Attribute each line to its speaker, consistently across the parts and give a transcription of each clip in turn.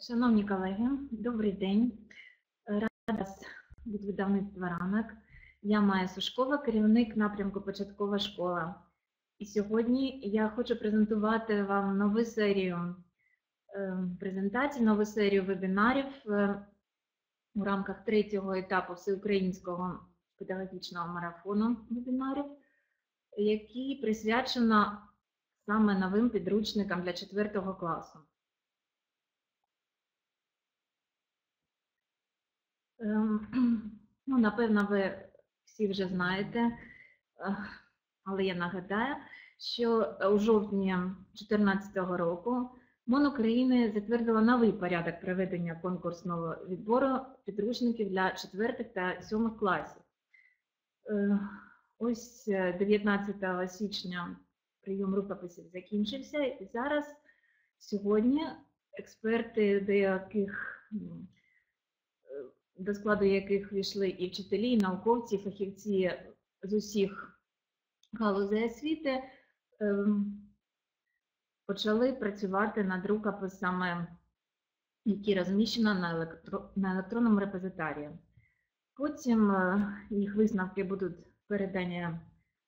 Speaker 1: Шановні колеги, добрий день. Рада вас від видавництва ранок. Я Майя Сушкова, керівник напрямку Початкова школа. І сьогодні я хочу презентувати вам нову серію е, презентацій, нову серію вебінарів е, у рамках третього етапу всеукраїнського педагогічного марафону вебінарів, який присвячено саме новим підручникам для 4 класу. Ну, напевно, ви всі вже знаєте, е, але я нагадаю, що у жовтні 2014 року МОН України затвердила новий порядок проведення конкурсного відбору підручників для 4 та 7 класів. Е, Ось 19 січня прийом рукописів закінчився, і зараз сьогодні експерти деяких до складу яких війшли і вчителі, і науковці, і фахівці з усіх галузей освіти, ем, почали працювати над рукописами, які розміщено на, електро... на електронному репозитарії. Потім е, їх висновки будуть передані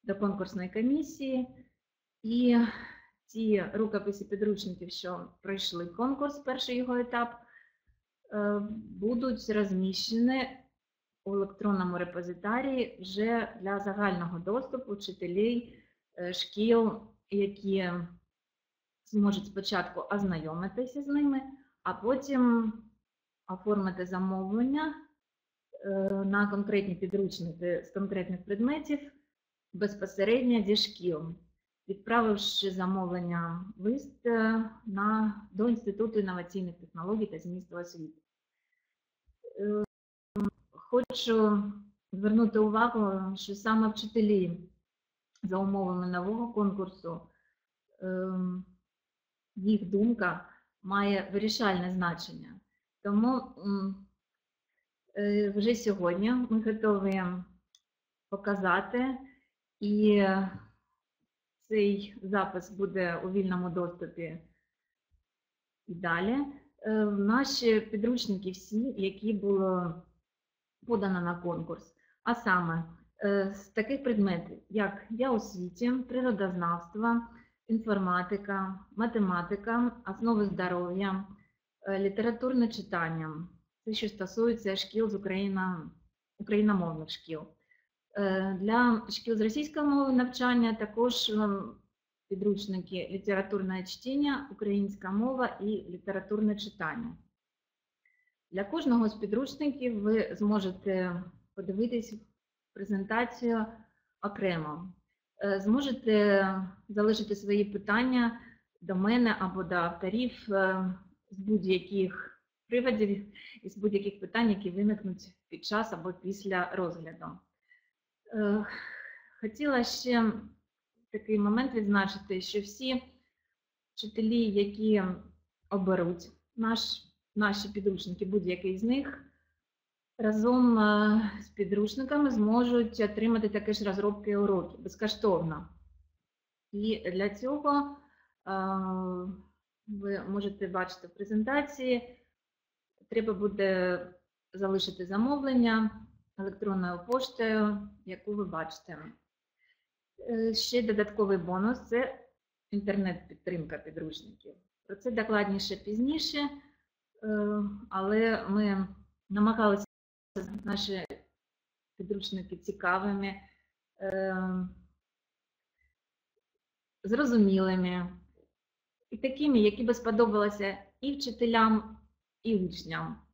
Speaker 1: до конкурсної комісії, і ті рукописи підручників, що пройшли конкурс, перший його етап, будуть розміщені у електронному репозитарії вже для загального доступу вчителів е, шкіл, які зможуть спочатку ознайомитися з ними, а потім оформити замовлення е, на конкретні підручники з конкретних предметів безпосередньо зі шкіл відправивши замовлення лист е, на, до Інституту інноваційних технологій та змісту освіти. Е, Хочу звернути увагу, що саме вчителі за умовами нового конкурсу, е, їх думка має вирішальне значення. Тому вже сьогодні ми готові показати і цей запис буде у вільному доступі і далі. Е, Наші підручники всі, які було подано на конкурс, а саме е, з таких предметів, як я освіті, природознавство, інформатика, математика, основи здоров'я, е, літературне читання, це що стосується шкіл з Україна, україномовних шкіл. Е, Для шкіл з російської мови навчання також ем, підручники літературне чтіння, українська мова і літературне читання. Для кожного з підручників ви зможете подивитись презентацію окремо. Е, Зможете залишити свої питання до мене або до авторів е, з будь-яких приводів і з будь-яких питань, які виникнуть під час або після розгляду. Е, Хотіла ще такий момент відзначити, що всі вчителі, які оберуть наш, наші підручники, будь-який з них, разом е, з підручниками зможуть отримати такі ж розробки уроків безкоштовно. І для цього е, ви можете бачити в презентації, треба буде залишити замовлення електронною поштою, яку ви бачите. Е, Ще додатковий бонус це інтернет-підтримка підручників. Про це докладніше пізніше, е, але ми намагалися наші підручники цікавими, е, зрозумілими і такими, які би сподобалися і вчителям, і учням.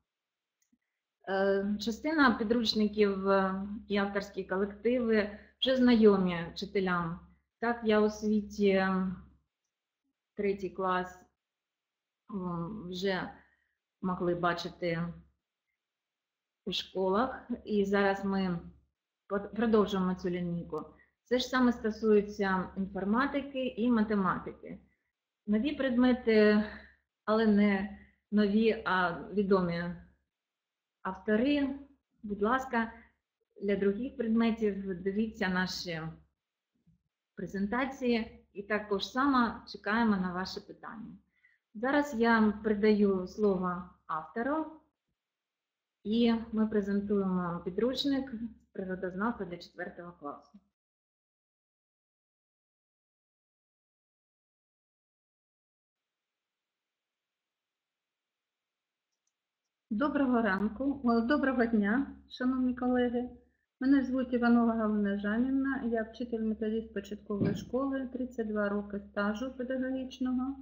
Speaker 1: Е, Частина підручників е, і авторські колективи вже знайомі вчителям. Так, я у світі е, третій клас вже могли бачити у школах, і зараз ми продовжуємо цю лінійку. Це ж саме стосується інформатики і математики. Нові предмети, але не нові, а відомі автори, будь ласка, для других предметів дивіться наші презентації і також само чекаємо на ваші питання.
Speaker 2: Зараз я передаю слово автору, і ми презентуємо підручник природознавства для 4 класу. Доброго ранку, доброго дня, шановні колеги. Мене звуть Іванова Галина Жанівна, я вчитель методист початкової школи, 32 роки стажу педагогічного,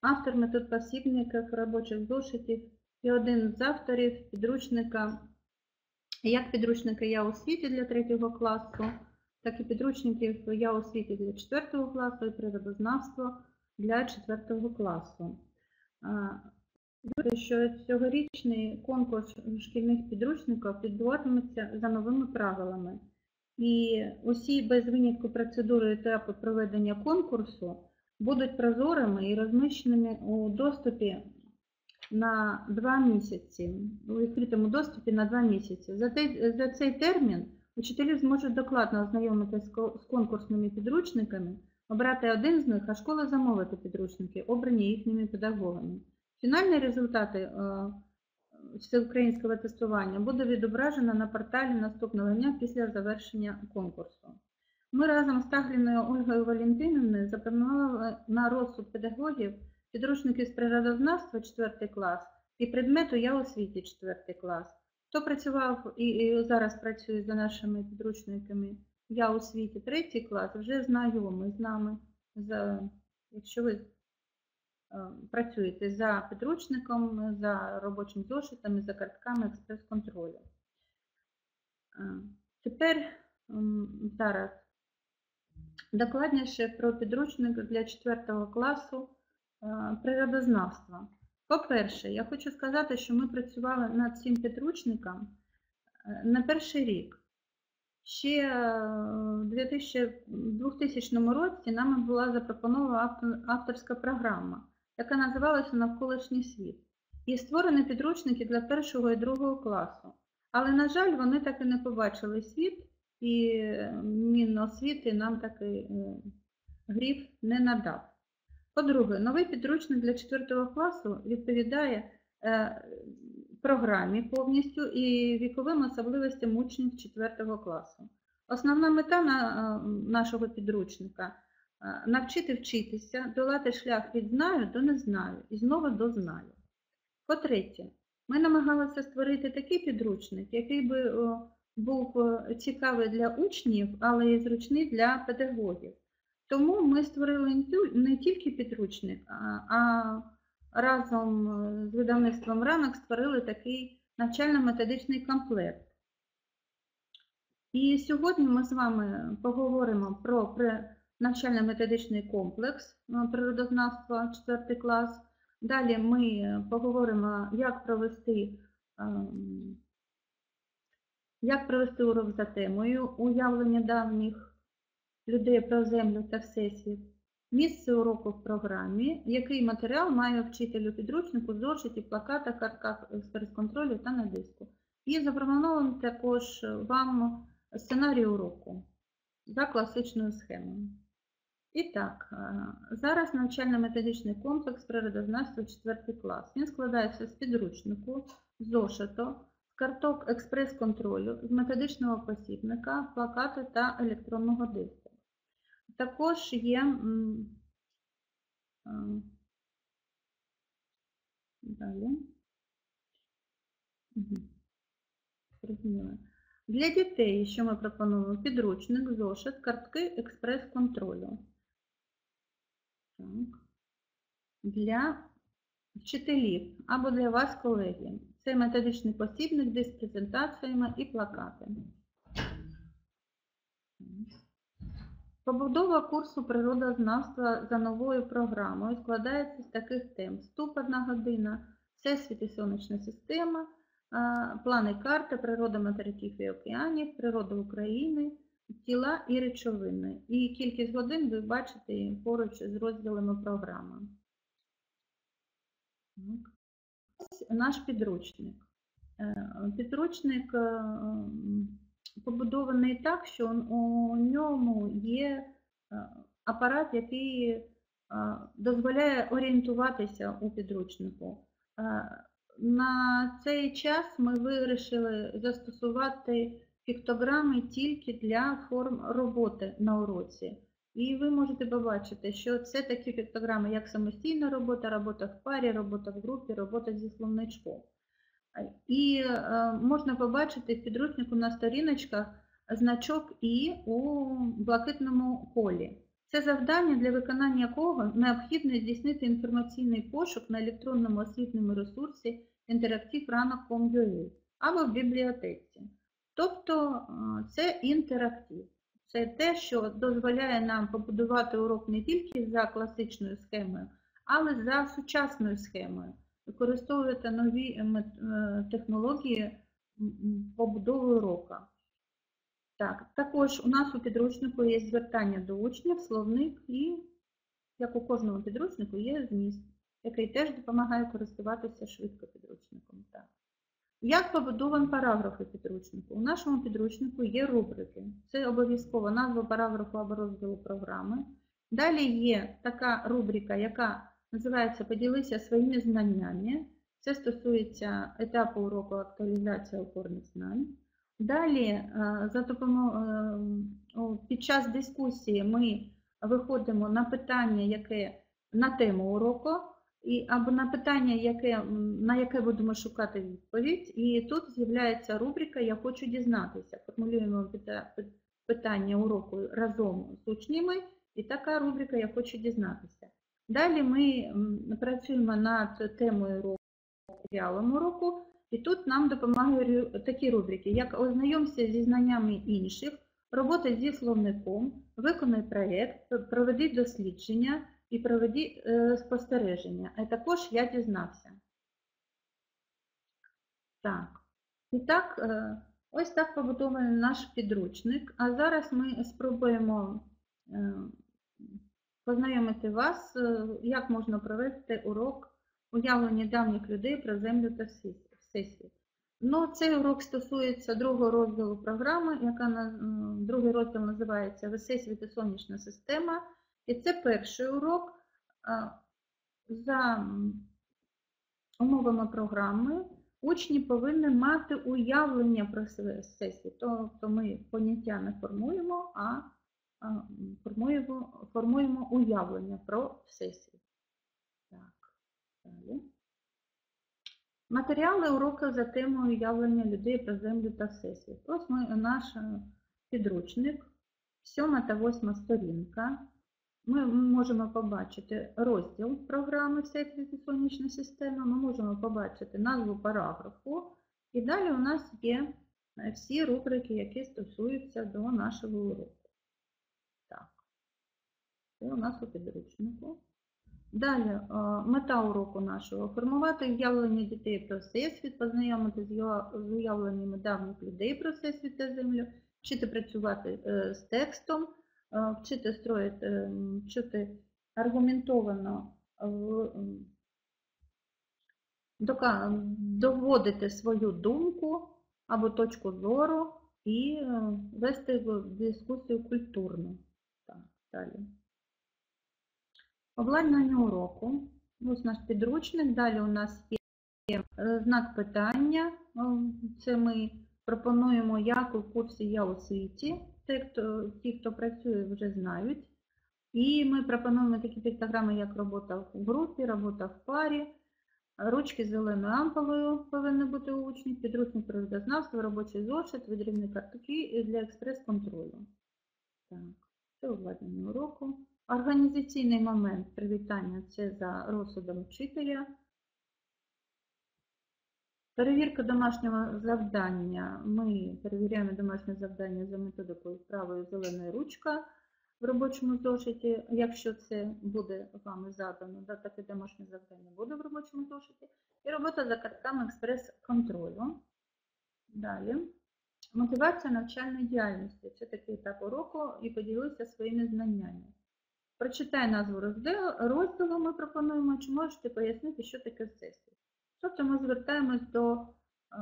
Speaker 2: автор метод посібників, робочих зошитів і один з авторів підручника, як підручника Я у світі для 3 класу, так і підручників Я у світі для 4 класу і природознавство для 4 класу. Говорю, що цьогорічний конкурс шкільних підручників відбуватиметься за новими правилами. І усі без винятку процедури етапи проведення конкурсу будуть прозорими і розміщеними у доступі на 2 місяці, у відкритому доступі на 2 місяці. За, те- за цей термін учителі зможуть докладно ознайомитися з конкурсними підручниками, обрати один з них, а школа замовити підручники, обрані їхніми педагогами. Фінальні результати е, всеукраїнського тестування буде відображено на порталі наступного дня після завершення конкурсу. Ми разом з Тагліною Ольгою Валентинівною запланували на розсуд педагогів підручники з природознавства 4 клас і предмету Я у світі 4 клас. Хто працював і, зараз працює за нашими підручниками Я у світі 3 клас, вже знайомий з нами. Якщо ви працюєте за підручником, за робочим зошитом за картками експрес-контролю. Е, Тепер зараз докладніше про підручник для 4 класу е, природознавства. По-перше, я хочу сказати, що ми працювали над цим підручником е, на перший рік. Ще е, в 2000 2000 році нами була запропонована авторська програма, яка називалася Навколишній світ. І створені підручники для першого і другого класу. Але, на жаль, вони так і не побачили світ, і Міносвіти нам такий е, гриф не надав. По-друге, новий підручник для 4 класу відповідає е, програмі повністю і віковим особливостям учнів 4 класу. Основна мета на, е, нашого підручника навчити вчитися, долати шлях від знаю до не знаю і знову до знаю. По-третє, ми намагалися створити такий підручник, який би був цікавий для учнів, але і зручний для педагогів. Тому ми створили не тільки підручник, а, разом е, з видавництвом ранок створили такий навчально-методичний комплект. І сьогодні ми з вами поговоримо про навчально-методичний комплекс е, природознавства 4 клас. Далі ми е, поговоримо, як провести, ем, як провести урок за темою уявлення давніх людей про землю та всесвіт, місце уроку в програмі, який матеріал має вчитель у підручнику, зошиті, плакатах, картках експрес-контролю та на диску. І запропонований також вам сценарій уроку за класичною схемою. І так, е, зараз навчально-методичний комплекс природознавства 4 клас. Він складається з підручнику, зошиту, з карток експрес-контролю, з методичного посібника, плакату та електронного диску. Також є е, далі. Зрозуміло. Для дітей, що ми пропонуємо, підручник, зошит, картки експрес-контролю. Так. Для вчителів або для вас, колеги. Це методичний посібник де з презентаціями і плакати. Побудова курсу природознавства за новою програмою складається з таких тем: вступ одна година, всесвіт і сонячна система, плани карти, природа материків і океанів, природа України, тіла і речовини. І кількість годин ви бачите поруч з розділами програми. Ось наш підручник. Е, Підручник е, побудований так, що у ньому є е, апарат, який дозволяє орієнтуватися у підручнику. На цей час ми вирішили застосувати піктограми тільки для форм роботи на уроці. І ви можете побачити, що це такі піктограми, як самостійна робота, робота в парі, робота в групі, робота зі словничком. І е, можна побачити в підручнику на сторіночках значок І у блакитному полі. Це завдання, для виконання якого необхідно здійснити інформаційний пошук на електронному освітньому ресурсі interactive.ранок.com.ua або в бібліотеці. Тобто це інтерактив. Це те, що дозволяє нам побудувати урок не тільки за класичною схемою, але за сучасною схемою, використовувати нові е, е, технології побудови урока. Так, також у нас у підручнику є звертання до учнів, словник і, як у кожному підручнику, є зміст, який теж допомагає користуватися швидко підручником. Так. Як побудований параграф у підручнику? У нашому підручнику є рубрики. Це обов'язково назва параграфу або розділу програми. Далі є така рубрика, яка називається Поділися своїми знаннями. Це стосується етапу уроку актуалізація опорних знань. Далі, е, за допомогою, під час дискусії ми виходимо на питання, яке на тему уроку, і, або на питання, яке, на яке будемо шукати відповідь. І тут з'являється рубрика Я хочу дізнатися. Формулюємо питання уроку разом з учнями, і така рубрика Я хочу дізнатися. Далі ми працюємо над темою уроку, матеріалом уроку, і тут нам допомагають такі рубрики, як ознайомся зі знаннями інших, робота зі словником, виконай проєкт, проведи дослідження і проведи е, спостереження. А також я дізнався. Так. І так, е, ось так побудований наш підручник. А зараз ми спробуємо е, познайомити вас, е, як можна провести урок уявлення давніх людей про землю та всесвіт. Ну, цей урок стосується другого розділу програми, яка на другий розділ називається Всесвіт і сонячна система. І це перший урок. За умовами програми учні повинні мати уявлення про всесвіт. Тобто ми поняття не формуємо, а формуємо, формуємо уявлення про всесвіт. Так, далі. Матеріали уроку за темою уявлення людей про землю та всесвіт. Ось ми, наш підручник, сьома та восьма сторінка. Ми можемо побачити розділ програми Всесвіт і сонячна система, ми можемо побачити назву параграфу, і далі у нас є е, всі рубрики, які стосуються до нашого уроку. Так, це у нас у підручнику. Далі, е, мета уроку нашого формувати уявлення дітей про всесвіт, познайомити з уявленнями давніх людей про всесвіт та землю, вчити працювати е, з текстом, вчити строїти, е, вчити аргументовано в- доводити свою думку або точку зору і е, вести дискусію культурну. Так, далі. Обладнання уроку. Ось наш підручник. Далі у нас є е, знак питання. Це ми пропонуємо як у курсі Я у світі. Ті, хто, ті, хто працює, вже знають. І ми пропонуємо такі піктограми, як робота в групі, робота в парі. Ручки з зеленою ампулою повинні бути у учнів, підручник природознавства, робочий зошит, відрівні картки для експрес-контролю. Так, це обладнання уроку. Організаційний момент привітання це за розсудом вчителя. Перевірка домашнього завдання. Ми перевіряємо домашнє завдання за методикою правої зеленої ручка в робочому зошиті. Якщо це буде вами задано, да, таке домашнє завдання буде в робочому зошиті. І робота за картками експрес-контролю. Далі. Мотивація навчальної діяльності. Це такий етап уроку і поділися своїми знаннями. Прочитай назву розділу, ми пропонуємо, чи можете пояснити, що таке всесвіт. Тобто ми звертаємось до е,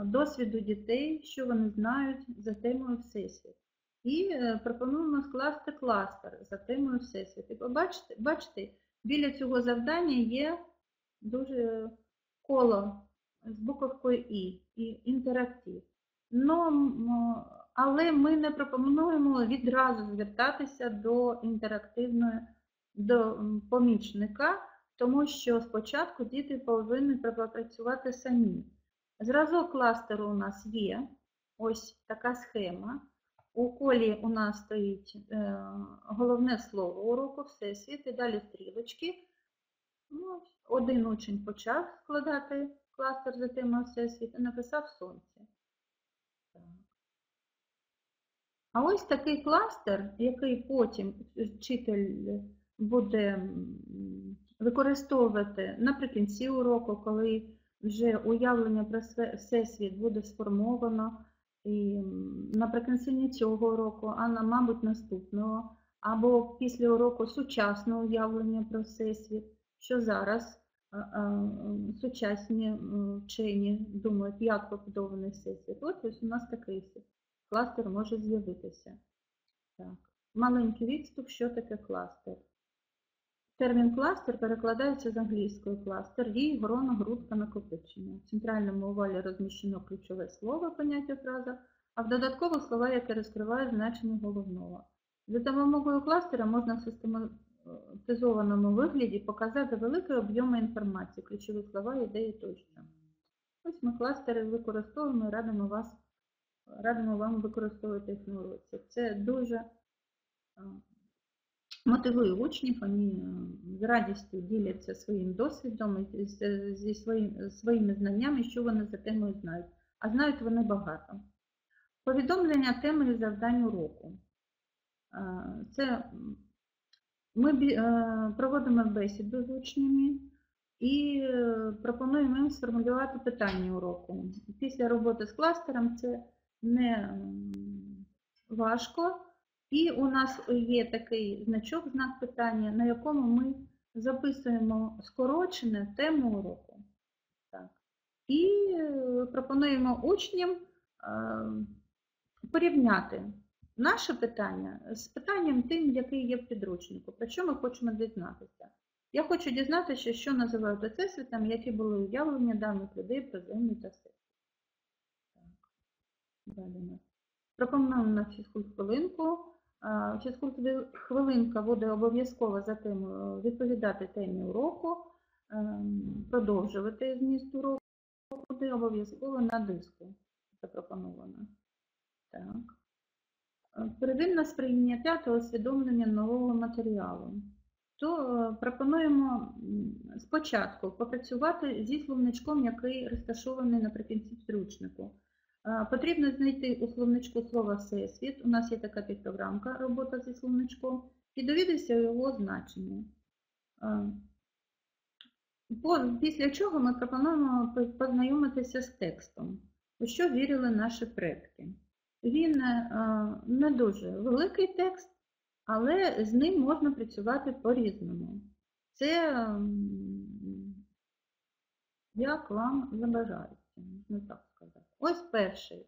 Speaker 2: досвіду дітей, що вони знають за темою Всесвіт. І е, пропонуємо скласти кластер за темою Всесвіт. І побачите, бачите, Біля цього завдання є дуже коло з буковкою І і інтерактив. Но, але ми не пропонуємо відразу звертатися до інтерактивної до помічника, тому що спочатку діти повинні попрацювати самі. Зразок кластеру у нас є, ось така схема. У колі у нас стоїть е, головне слово уроку, всесвіт, і далі стрілочки. Ну, один учень почав складати кластер за темою всесвіт і написав сонце. А ось такий кластер, який потім вчитель буде використовувати наприкінці уроку, коли вже уявлення про всесвіт буде сформовано, і наприкінці цього року, а на, мабуть, наступного, або після уроку сучасне уявлення про всесвіт, що зараз сучасні вчені думають, як побудований всесвіт. От ось у нас такий кластер може з'явитися. Так. Маленький відступ, що таке кластер. Термін кластер перекладається з англійської кластер, рій, грона, грудка, накопичення. В центральному овалі розміщено ключове слово, поняття фраза, а в додатково слова, які розкривають значення головного. За допомогою кластера можна в систематизованому вигляді показати великі об'єми інформації, ключові слова, ідеї тощо. Ось ми кластери використовуємо і радимо, вас, радимо вам використовувати їх на уроці. Це дуже мотивує учнів, вони з радістю діляться своїм досвідом зі своїм, своїми знаннями, що вони за темою знають. А знають вони багато. Повідомлення теми завдань уроку. Це ми проводимо бесіду з учнями і пропонуємо їм сформулювати питання уроку. Після роботи з кластером це не важко. І у нас є такий значок, знак питання, на якому ми записуємо скорочене тему уроку. Так. І е, пропонуємо учням е, порівняти наше питання з питанням тим, яке є в підручнику, про що ми хочемо дізнатися. Я хочу дізнатися, що називають всесвітом, які були уявлення давніх людей про землю та все. Далі. Пропонуємо на фізкульт хвилинку. Фізкульт хвилинка буде обов'язково за темою відповідати темі уроку, ем, продовжувати зміст уроку буде обов'язково на диску запропоновано. Так. Е, Первинне сприйняття та усвідомлення нового матеріалу. То е, пропонуємо спочатку попрацювати зі словничком, який розташований наприкінці підручнику. Потрібно знайти у словничку слово Всесвіт. У нас є така підпрограмка робота зі словничком, і довідатися його значення. Після чого ми пропонуємо познайомитися з текстом, у що вірили наші предки. Він е, не дуже великий текст, але з ним можна працювати по-різному. Це як вам забажається, можна так сказати. Ось перший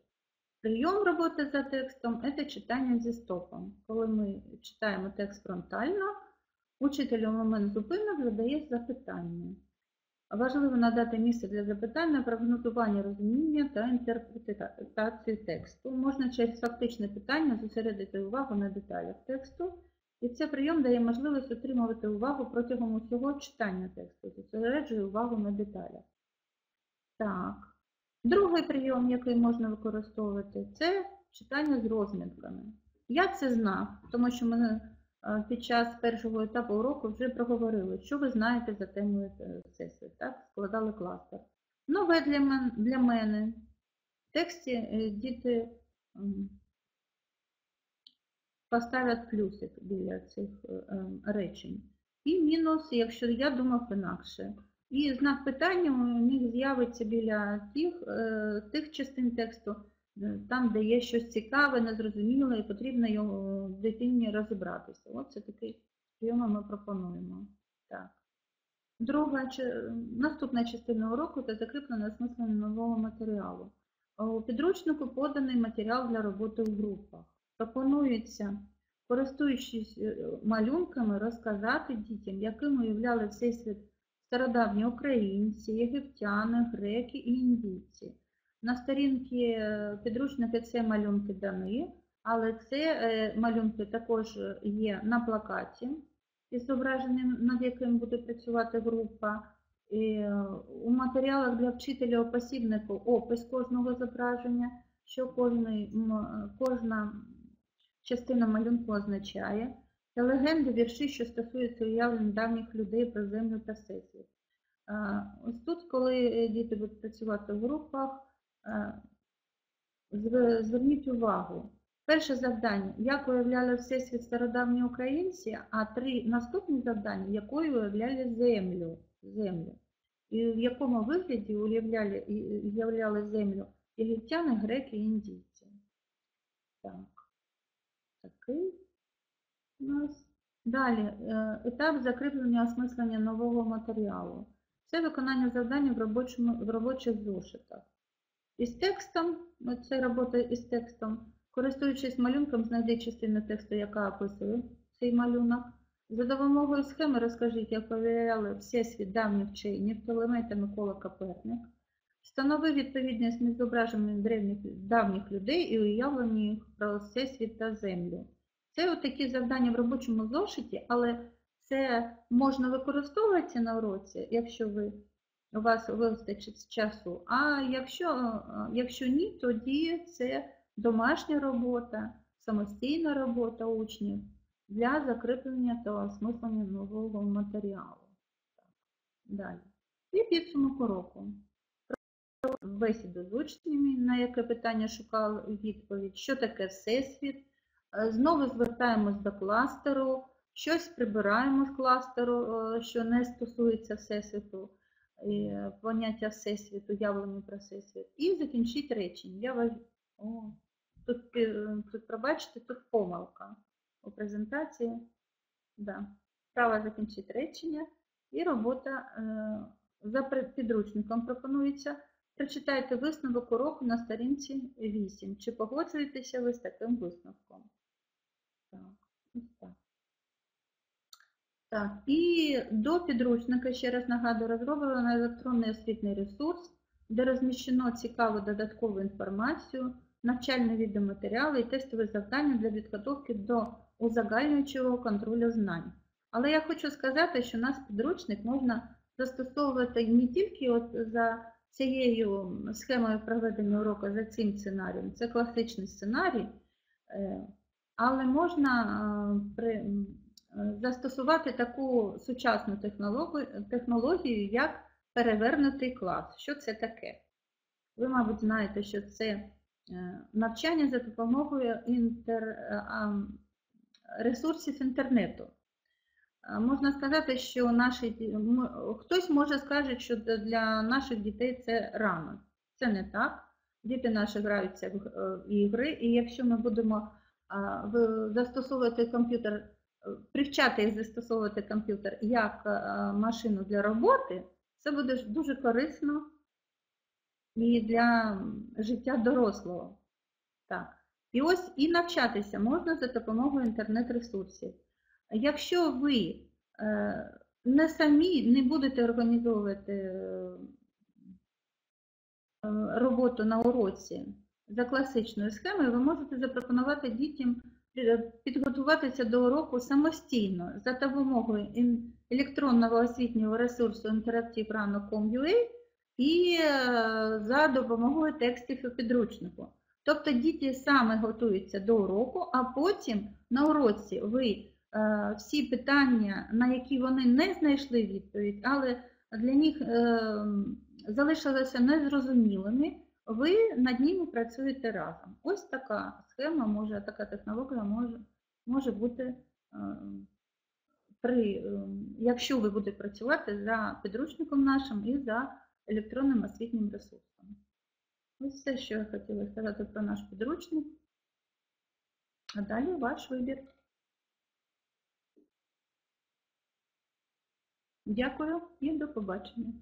Speaker 2: прийом роботи за текстом це читання зі стопом. Коли ми читаємо текст фронтально, учитель у момент зупинок задає запитання. Важливо надати місце для запитання про вготування розуміння та інтерпретацію тексту. Можна через фактичне питання зосередити увагу на деталях тексту, і цей прийом дає можливість отримувати увагу протягом усього читання тексту, зосереджує увагу на деталях. Так. Другий прийом, який можна використовувати, це читання з розмітками. Я це знав, тому що ми е, під час першого етапу уроку вже проговорили, що ви знаєте за темою е, всесвіт, так? складали кластер. Нове для мен- для мене. В тексті е, діти поставлять плюсик біля цих речень. І мінус, якщо я думав інакше. І знак питання у них з'явиться біля тих, е, тих частин тексту, е, там, де є щось цікаве, незрозуміле, і потрібно його дитині розібратися. Ось це такий прийом ми пропонуємо. Так. Друга, наступна частина уроку це закріплене осмислення нового матеріалу. У підручнику поданий матеріал для роботи в групах. Пропонується користуючись е, малюнками, розказати дітям, яким уявляли всесвіт стародавні українці, єгиптяни, греки і індійці. На сторінці е, підручники це малюнки дані, але це е, малюнки також є на плакаті із зображенням, над яким буде працювати група. І е, у матеріалах для вчителя у посібнику опис кожного зображення, що кожна частина малюнку означає, та легенди, вірші, що стосуються уявлень давніх людей про землю та всесвіт. Ось тут, коли діти будуть працювати в групах, зверніть увагу. Перше завдання, як уявляли всесвіт стародавні українці, а три наступні завдання, якою уявляли землю. землю. І в якому вигляді уявляли, уявляли землю єгиптяни, греки індійці. Так, такий у нас. Далі, е, етап закріплення осмислення нового матеріалу. Це виконання завдання в, робочому, в робочих зошитах. Із текстом, це робота із текстом, користуючись малюнком, знайди частину тексту, яка описує цей малюнок. За допомогою схеми розкажіть, як перевіряли всесвіт давніх вчені, Птолемей та Микола Коперник. Встанови відповідність між зображенням древніх давніх людей і уявлення їх про всесвіт та землю. Це такі завдання в робочому зошиті, але це можна використовувати на уроці, якщо ви, у вас вистачить часу. А якщо, е, якщо ні, тоді це домашня робота, самостійна робота учнів для закріплення та осмислення нового матеріалу. Далі. І підсумок уроку. Бесіду з учнями, на яке питання шукали відповідь, що таке всесвіт. Е, Знову звертаємось до кластеру, щось прибираємо з кластеру, е, що не стосується всесвіту, е, поняття всесвіту, явлення про всесвіт. І закінчіть речення. Я важ... О, тут, тут, пробачте, тут помилка у презентації. Да. Право закінчити речення і робота за підручником пропонується. Прочитайте висновок уроку на сторінці 8. Чи погоджуєтеся ви з таким висновком? Так, так. І до підручника, ще раз нагадую, розроблено електронний освітний ресурс, де розміщено цікаву додаткову інформацію, навчальні відеоматеріали і тестові завдання для підготовки до узагальнюючого контролю знань. Але я хочу сказати, що наш підручник можна застосовувати не тільки от за цією схемою проведення уроку, за цим сценарієм, це класичний сценарій, е, але можна е, при, е, застосувати таку сучасну технологію, технологію, як перевернутий клас. Що це таке? Ви, мабуть, знаєте, що це е, навчання за допомогою інтер, ресурсів інтернету. Можна сказати, що наші хтось може скаже, що для наших дітей це рано. Це не так. Діти наші граються в ігри, і якщо ми будемо застосовувати комп'ютер, е, привчати їх застосовувати комп'ютер як е, машину для роботи, це буде дуже корисно і для життя дорослого. Так. І ось і навчатися можна за допомогою інтернет-ресурсів. Якщо ви е, не самі не будете організовувати роботу на уроці за класичною схемою, ви можете запропонувати дітям підготуватися до уроку самостійно за допомогою електронного освітнього ресурсу interactive.rano.com.ua і е, за допомогою текстів у підручнику. Тобто діти саме готуються до уроку, а потім на уроці ви е, всі питання, на які вони не знайшли відповідь, але для них е, залишилися незрозумілими, ви над ними працюєте разом. Ось така схема, може, така технологія може, може бути, е, при, е, якщо ви будете працювати за підручником нашим і за електронним освітнім ресурсом. Ось все, що я хотіла сказати про наш підручник. А далі ваш вибір. Дякую і до побачення.